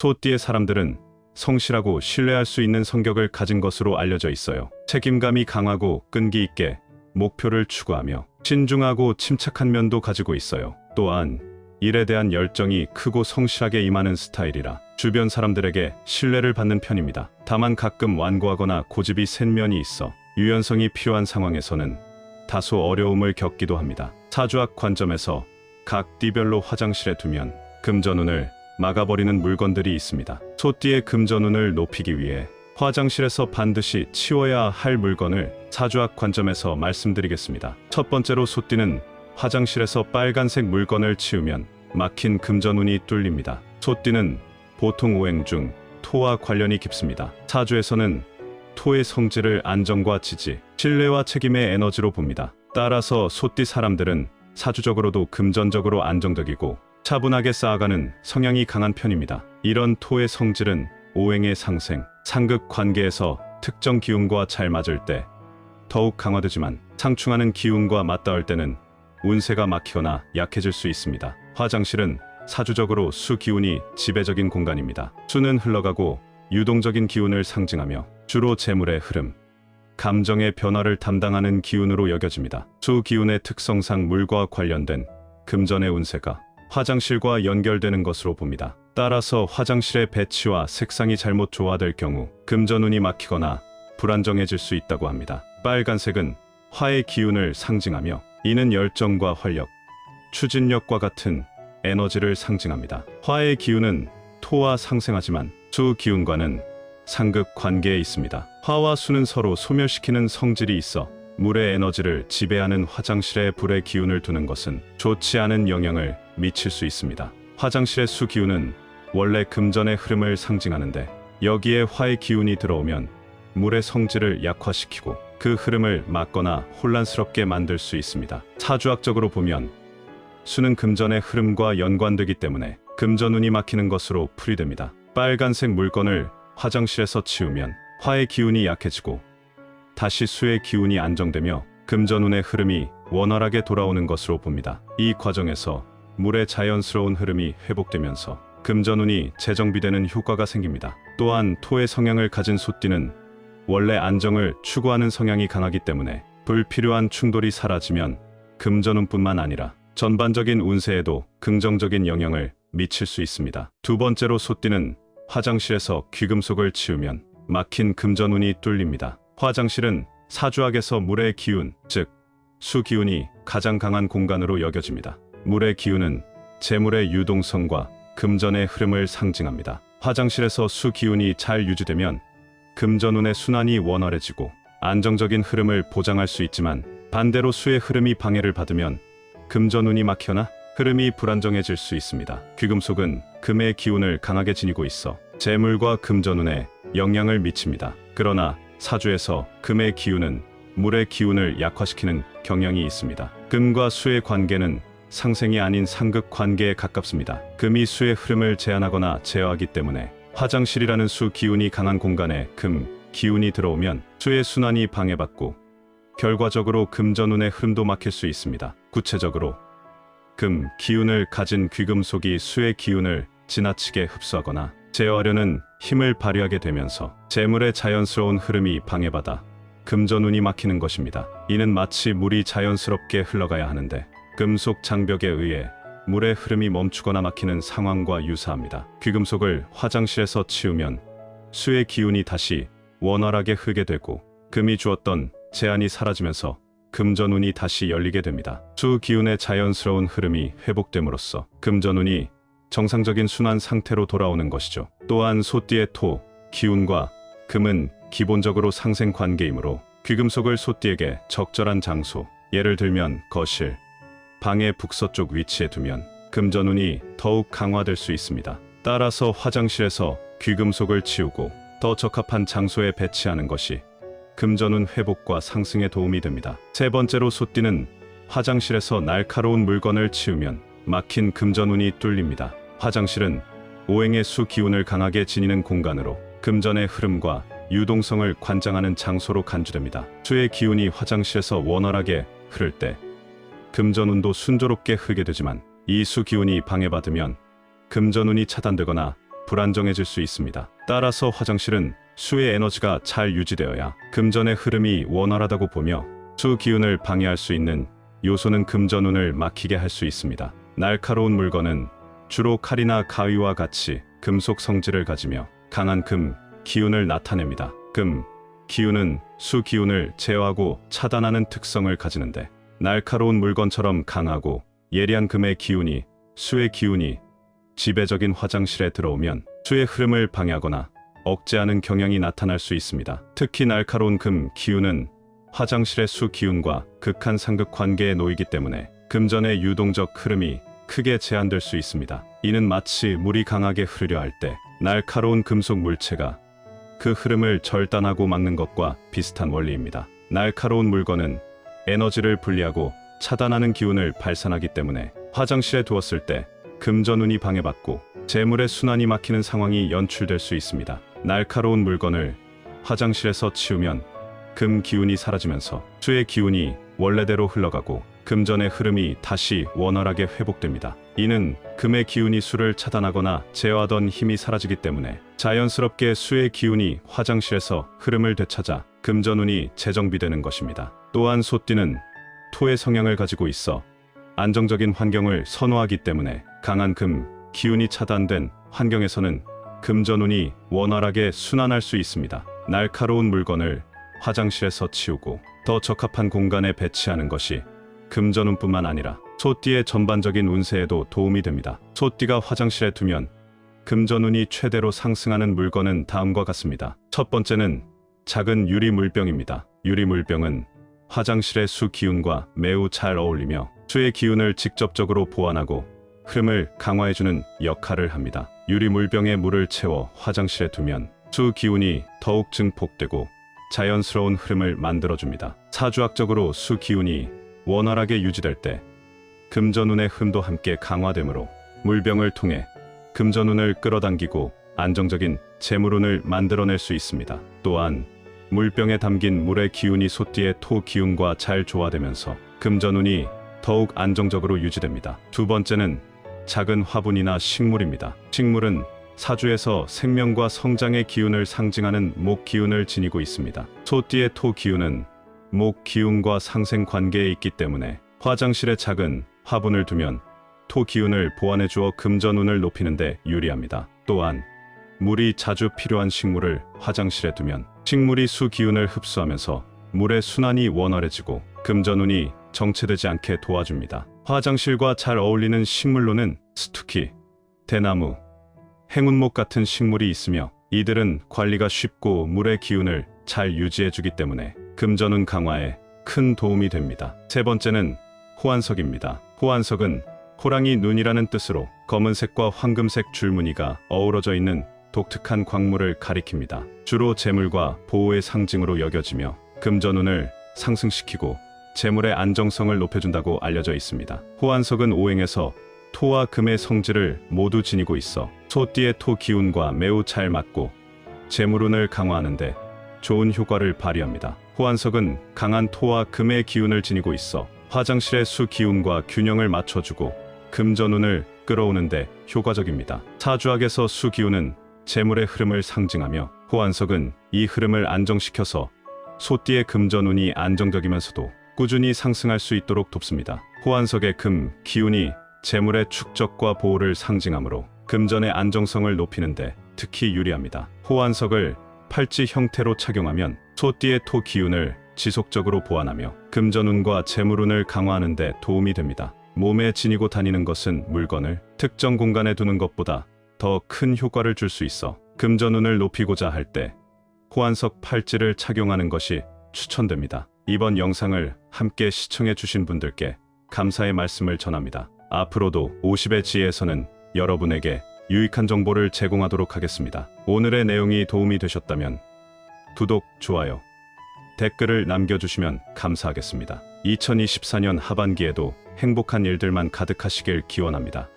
소띠의 사람들은 성실하고 신뢰할 수 있는 성격을 가진 것으로 알려져 있어요. 책임감이 강하고 끈기 있게 목표를 추구하며 신중하고 침착한 면도 가지고 있어요. 또한 일에 대한 열정이 크고 성실하게 임하는 스타일이라 주변 사람들에게 신뢰를 받는 편입니다. 다만 가끔 완고하거나 고집이 센 면이 있어 유연성이 필요한 상황에서는 다소 어려움을 겪기도 합니다. 사주학 관점에서 각 띠별로 화장실에 두면 금전운을 막아버리는 물건들이 있습니다. 소띠의 금전운을 높이기 위해 화장실에서 반드시 치워야 할 물건을 사주학 관점에서 말씀드리겠습니다. 첫 번째로 소띠는 화장실에서 빨간색 물건을 치우면 막힌 금전운이 뚫립니다. 소띠는 보통 오행 중 토와 관련이 깊습니다. 사주에서는 토의 성질을 안정과 지지, 신뢰와 책임의 에너지로 봅니다. 따라서 소띠 사람들은 사주적으로도 금전적으로 안정적이고 차분하게 쌓아가는 성향이 강한 편입니다. 이런 토의 성질은 오행의 상생, 상극 관계에서 특정 기운과 잘 맞을 때 더욱 강화되지만 상충하는 기운과 맞닿을 때는 운세가 막히거나 약해질 수 있습니다. 화장실은 사주적으로 수 기운이 지배적인 공간입니다. 수는 흘러가고 유동적인 기운을 상징하며 주로 재물의 흐름, 감정의 변화를 담당하는 기운으로 여겨집니다. 수 기운의 특성상 물과 관련된 금전의 운세가 화장실과 연결되는 것으로 봅니다. 따라서 화장실의 배치와 색상이 잘못 조화될 경우 금전운이 막히거나 불안정해질 수 있다고 합니다. 빨간색은 화의 기운을 상징하며 이는 열정과 활력, 추진력과 같은 에너지를 상징합니다. 화의 기운은 토와 상생하지만 수 기운과는 상극 관계에 있습니다. 화와 수는 서로 소멸시키는 성질이 있어 물의 에너지를 지배하는 화장실에 불의 기운을 두는 것은 좋지 않은 영향을 미칠 수 있습니다. 화장실의 수 기운은 원래 금전의 흐름을 상징하는데 여기에 화의 기운이 들어오면 물의 성질을 약화시키고 그 흐름을 막거나 혼란스럽게 만들 수 있습니다. 사주학적으로 보면 수는 금전의 흐름과 연관되기 때문에 금전운이 막히는 것으로 풀이됩니다. 빨간색 물건을 화장실에서 치우면 화의 기운이 약해지고 다시 수의 기운이 안정되며 금전운의 흐름이 원활하게 돌아오는 것으로 봅니다. 이 과정에서 물의 자연스러운 흐름이 회복되면서 금전운이 재정비되는 효과가 생깁니다. 또한 토의 성향을 가진 소띠는 원래 안정을 추구하는 성향이 강하기 때문에 불필요한 충돌이 사라지면 금전운뿐만 아니라 전반적인 운세에도 긍정적인 영향을 미칠 수 있습니다. 두 번째로 소띠는 화장실에서 귀금속을 치우면 막힌 금전운이 뚫립니다. 화장실은 사주학에서 물의 기운, 즉 수기운이 가장 강한 공간으로 여겨집니다. 물의 기운은 재물의 유동성과 금전의 흐름을 상징합니다. 화장실에서 수 기운이 잘 유지되면 금전운의 순환이 원활해지고 안정적인 흐름을 보장할 수 있지만 반대로 수의 흐름이 방해를 받으면 금전운이 막혀나 흐름이 불안정해질 수 있습니다. 귀금속은 금의 기운을 강하게 지니고 있어 재물과 금전운에 영향을 미칩니다. 그러나 사주에서 금의 기운은 물의 기운을 약화시키는 경향이 있습니다. 금과 수의 관계는 상생이 아닌 상극 관계에 가깝습니다. 금이 수의 흐름을 제한하거나 제어하기 때문에 화장실이라는 수 기운이 강한 공간에 금 기운이 들어오면 수의 순환이 방해받고 결과적으로 금전운의 흐름도 막힐 수 있습니다. 구체적으로 금 기운을 가진 귀금속이 수의 기운을 지나치게 흡수하거나 제어하려는 힘을 발휘하게 되면서 재물의 자연스러운 흐름이 방해받아 금전운이 막히는 것입니다. 이는 마치 물이 자연스럽게 흘러가야 하는데 금속 장벽에 의해 물의 흐름이 멈추거나 막히는 상황과 유사합니다. 귀금속을 화장실에서 치우면 수의 기운이 다시 원활하게 흐게 되고 금이 주었던 제한이 사라지면서 금전운이 다시 열리게 됩니다. 수 기운의 자연스러운 흐름이 회복됨으로써 금전운이 정상적인 순환 상태로 돌아오는 것이죠. 또한 소띠의 토, 기운과 금은 기본적으로 상생 관계이므로 귀금속을 소띠에게 적절한 장소, 예를 들면 거실, 방의 북서쪽 위치에 두면 금전운이 더욱 강화될 수 있습니다. 따라서 화장실에서 귀금속을 치우고 더 적합한 장소에 배치하는 것이 금전운 회복과 상승에 도움이 됩니다. 세 번째로 소띠는 화장실에서 날카로운 물건을 치우면 막힌 금전운이 뚫립니다. 화장실은 오행의 수 기운을 강하게 지니는 공간으로 금전의 흐름과 유동성을 관장하는 장소로 간주됩니다. 수의 기운이 화장실에서 원활하게 흐를 때 금전운도 순조롭게 흐게 되지만 이수 기운이 방해받으면 금전운이 차단되거나 불안정해질 수 있습니다. 따라서 화장실은 수의 에너지가 잘 유지되어야 금전의 흐름이 원활하다고 보며 수 기운을 방해할 수 있는 요소는 금전운을 막히게 할 수 있습니다. 날카로운 물건은 주로 칼이나 가위와 같이 금속 성질을 가지며 강한 금 기운을 나타냅니다. 금 기운은 수 기운을 제어하고 차단하는 특성을 가지는데 날카로운 물건처럼 강하고 예리한 금의 기운이 수의 기운이 지배적인 화장실에 들어오면 수의 흐름을 방해하거나 억제하는 경향이 나타날 수 있습니다. 특히 날카로운 금 기운은 화장실의 수 기운과 극한 상극 관계에 놓이기 때문에 금전의 유동적 흐름이 크게 제한될 수 있습니다. 이는 마치 물이 강하게 흐르려 할 때 날카로운 금속 물체가 그 흐름을 절단하고 막는 것과 비슷한 원리입니다. 날카로운 물건은 에너지를 분리하고 차단하는 기운을 발산하기 때문에 화장실에 두었을 때 금전운이 방해받고 재물의 순환이 막히는 상황이 연출될 수 있습니다. 날카로운 물건을 화장실에서 치우면 금 기운이 사라지면서 수의 기운이 원래대로 흘러가고 금전의 흐름이 다시 원활하게 회복됩니다. 이는 금의 기운이 수를 차단하거나 제어하던 힘이 사라지기 때문에 자연스럽게 수의 기운이 화장실에서 흐름을 되찾아 금전운이 재정비되는 것입니다. 또한 소띠는 토의 성향을 가지고 있어 안정적인 환경을 선호하기 때문에 강한 금 기운이 차단된 환경에서는 금전운이 원활하게 순환할 수 있습니다. 날카로운 물건을 화장실에서 치우고 더 적합한 공간에 배치하는 것이 금전운뿐만 아니라 소띠의 전반적인 운세에도 도움이 됩니다. 소띠가 화장실에 두면 금전운이 최대로 상승하는 물건은 다음과 같습니다. 첫 번째는 작은 유리 물병입니다. 유리 물병은 화장실의 수 기운과 매우 잘 어울리며 수의 기운을 직접적으로 보완하고 흐름을 강화해주는 역할을 합니다. 유리 물병에 물을 채워 화장실에 두면 수 기운이 더욱 증폭되고 자연스러운 흐름을 만들어줍니다. 사주학적으로 수 기운이 원활하게 유지될 때 금전운의 흠도 함께 강화되므로 물병을 통해 금전운을 끌어당기고 안정적인 재물운을 만들어낼 수 있습니다. 또한 물병에 담긴 물의 기운이 소띠의 토 기운과 잘 조화되면서 금전운이 더욱 안정적으로 유지됩니다. 두 번째는 작은 화분이나 식물입니다. 식물은 사주에서 생명과 성장의 기운을 상징하는 목 기운을 지니고 있습니다. 소띠의 토 기운은 목 기운과 상생 관계에 있기 때문에 화장실에 작은 화분을 두면 토 기운을 보완해 주어 금전운을 높이는 데 유리합니다. 또한 물이 자주 필요한 식물을 화장실에 두면 식물이 수 기운을 흡수하면서 물의 순환이 원활해지고 금전운이 정체되지 않게 도와줍니다. 화장실과 잘 어울리는 식물로는 스투키, 대나무, 행운목 같은 식물이 있으며 이들은 관리가 쉽고 물의 기운을 잘 유지해주기 때문에 금전운 강화에 큰 도움이 됩니다. 세 번째는 호환석입니다. 호환석은 호랑이 눈이라는 뜻으로 검은색과 황금색 줄무늬가 어우러져 있는 독특한 광물을 가리킵니다. 주로 재물과 보호의 상징으로 여겨지며 금전운을 상승시키고 재물의 안정성을 높여준다고 알려져 있습니다. 호환석은 오행에서 토와 금의 성질을 모두 지니고 있어 소띠의 토 기운과 매우 잘 맞고 재물운을 강화하는데 좋은 효과를 발휘합니다. 호환석은 강한 토와 금의 기운을 지니고 있어 화장실의 수 기운과 균형을 맞춰주고 금전운을 끌어오는데 효과적입니다. 사주학에서 수 기운은 재물의 흐름을 상징하며 호환석은 이 흐름을 안정시켜서 소띠의 금전운이 안정적이면서도 꾸준히 상승할 수 있도록 돕습니다. 호환석의 금 기운이 재물의 축적과 보호를 상징하므로 금전의 안정성을 높이는데 특히 유리합니다. 호환석을 팔찌 형태로 착용하면 소띠의 토 기운을 지속적으로 보완하며 금전운과 재물운을 강화하는 데 도움이 됩니다. 몸에 지니고 다니는 것은 물건을 특정 공간에 두는 것보다 더 큰 효과를 줄 수 있어 금전운을 높이고자 할 때 호환석 팔찌를 착용하는 것이 추천됩니다. 이번 영상을 함께 시청해 주신 분들께 감사의 말씀을 전합니다. 앞으로도 50의 지혜에서는 여러분에게 유익한 정보를 제공하도록 하겠습니다. 오늘의 내용이 도움이 되셨다면 구독, 좋아요, 댓글을 남겨주시면 감사하겠습니다. 2024년 하반기에도 행복한 일들만 가득하시길 기원합니다.